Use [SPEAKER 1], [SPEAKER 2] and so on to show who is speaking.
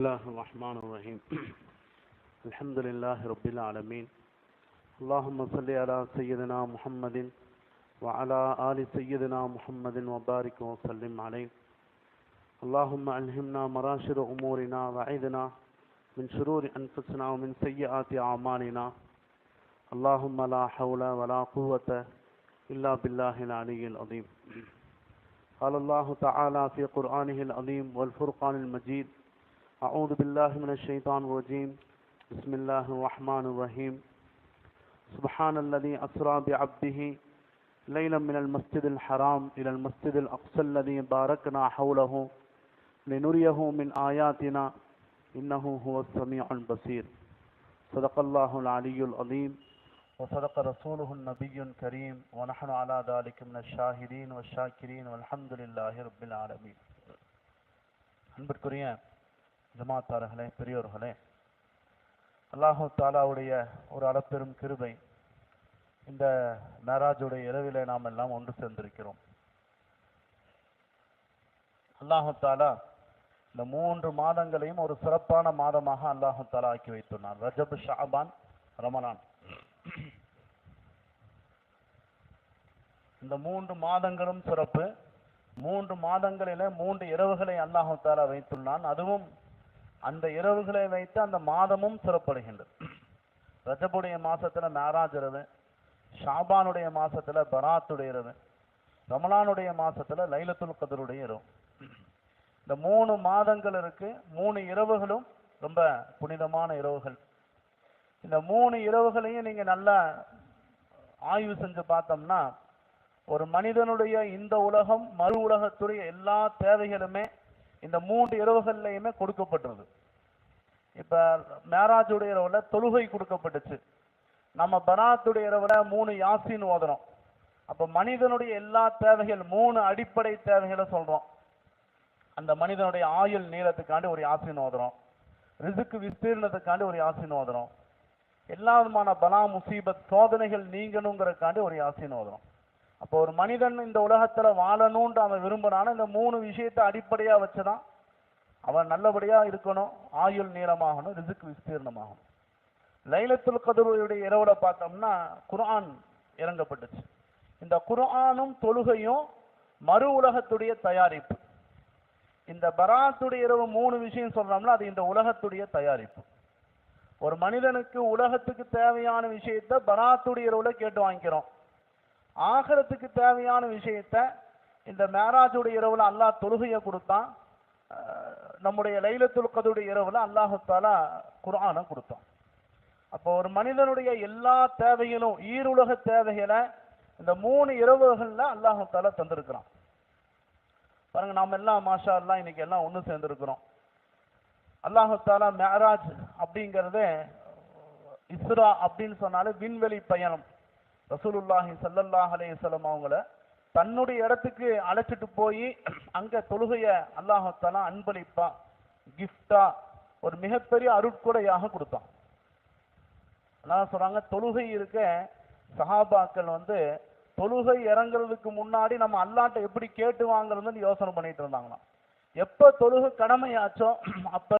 [SPEAKER 1] الله الرحمن الرحيم. الحمد لله رب العالمين. اللهم صل على سيدنا محمد وعلى آل سيدنا محمد وبارك وسلم عليه. اللهم ألهمنا مراشد أمورنا وعيدنا من شرور أنفسنا ومن سيئات أعمالنا. اللهم لا حول ولا قوة إلا بالله العلي العظيم. قال الله تعالى في قرآنه العظيم والفرقان المجيد أعوذ بالله من الشيطان الرجيم بسم الله الرحمن الرحيم سبحان الذي أسرى بعبده ليلا من المسجد الحرام إلى المسجد الأقصى الذي باركنا حوله لنريه من آياتنا إنه هو السميع البصير صدق الله العلي العظيم وصدق رسوله النبي الكريم ونحن على ذلك من الشاهدين والشاكرين والحمد لله رب العالمين அன்பிற்குரிய ஜமாத்தார்களே பெரியோர்களே அல்லாஹு தாலாவுடைய ஒரு அளப்பெரும் கிருபை இந்த மேராஜுடைய இரவிலே நாம் எல்லாம் ஒன்று சேர்ந்திருக்கிறோம். அல்லாஹு தாலா இந்த மூன்று மாதங்களையும் ஒரு சிறப்பான மாதமாக அல்லாஹு தாலா ஆக்கி வைத்துள்ளார் ரஜப் ஷாபான் ரமலான். இந்த மூன்று மாதங்களும் சிறப்பு. மூன்று மாதங்களில மூன்று இரவுகளை அல்லாஹு தாலா வைத்துள்ளான். அதுவும் அந்த இரவுகளை வைத்து அந்த மாதமும் சிறப்படுகின்றது. ரஜபுடைய மாசத்துல மேராஜ் இரவு ஷாபானுடைய மாசத்துல பராத்துடைய இரவு ரமலானுடைய மாசத்துல லைலத்துல் கதருடைய இரவு. இந்த மூணு மாதங்கள் இருக்கு மூணு இரவுகளும் ரொம்ப புனிதமான இரவுகள். இந்த மூணு இரவுகளையும் நீங்க நல்லா ஆய்வு செஞ்சு பார்த்தோம்னா ஒரு மனிதனுடைய இந்த உலகம் மறு உலகத்துடைய எல்லா தேவைகளுமே இந்த மூன்று இரவுகள்லையுமே கொடுக்கப்பட்டுருது இப்போ மேராஜுடைய இரவில் தொழுகை கொடுக்கப்பட்டுச்சு. நம்ம பராத்துடைய இரவில் மூணு யாசின் ஓதுறோம். அப்போ மனிதனுடைய எல்லா தேவைகள் மூணு அடிப்படை தேவைகளை சொல்கிறோம் அந்த மனிதனுடைய ஆயுள் நீளத்துக்காண்டி ஒரு யாசின் ஓதுறோம். ரிசுக்கு விஸ்தீர்ணத்துக்காண்டி ஒரு யாசின் ஓதுறோம். எல்லா விதமான பலா முசீபத் சோதனைகள் நீங்கணுங்கிறதுக்காண்டி ஒரு யாசின் ஓதுறோம். அப்போ ஒரு மனிதன் இந்த உலகத்தில் வாழணும்னு அவன் விரும்பினான இந்த மூணு விஷயத்தை அடிப்படையாக வச்சுதான் அவன் நல்லபடியாக இருக்கணும் ஆயுள் நீளமாகணும் ரிசுக்கு விஸ்தீர்ணமாகணும். லைலத்துல் கதருடைய இரவுல பார்த்தோம்னா குர்ஆன் இறங்கப்பட்டுச்சு. இந்த குர்ஆனும் தொழுகையும் மறு உலகத்துடைய தயாரிப்பு. இந்த பராத்துடைய இரவு மூணு விஷயம் சொல்றோம்னா அது இந்த உலகத்துடைய தயாரிப்பு. ஒரு மனிதனுக்கு உலகத்துக்கு தேவையான விஷயத்த பராத்துடைய இரவுல கேட்டு வாங்கிக்கிறோம். ஆகிறதுக்கு தேவையான விஷயத்த இந்த மேராஜுடைய இரவுல அல்லாஹ் தொழுகையை கொடுத்தான். நம்முடைய லைலத்துல் கதுடைய இரவுல அல்லாஹாலா குரானை கொடுத்தான். அப்போ ஒரு மனிதனுடைய எல்லா தேவைகளும் ஈருலக தேவைகளை இந்த மூணு இரவுகள்ல அல்லாஹாலா தந்திருக்கிறான். பாருங்க நாம எல்லாம் மாஷா எல்லாம் இன்னைக்கு எல்லாம் ஒன்று சேர்ந்துருக்கிறோம். அல்லாஹாலா மேராஜ் அப்படிங்கறது இஸ்ரா அப்படின்னு சொன்னாலே விண்வெளி பயணம். ரசூலுல்லாஹி சல்லல்லாஹ் அலையம் அவங்கள தன்னுடைய இடத்துக்கு அழைச்சிட்டு போய் அங்க தொழுகைய அல்லாஹாலா அன்பளிப்பா கிஃப்டா ஒரு மிகப்பெரிய அருட்கொடையாக கொடுத்தான். அதான் சொல்றாங்க தொழுகை இருக்க சஹாபாக்கள் வந்து தொழுகை இறங்குறதுக்கு முன்னாடி நம்ம அல்லாட்ட எப்படி கேட்டு வாங்குறதுன்னு யோசனை பண்ணிட்டு இருந்தாங்களாம். எப்ப தொழுகை கடமையாச்சோ அப்ப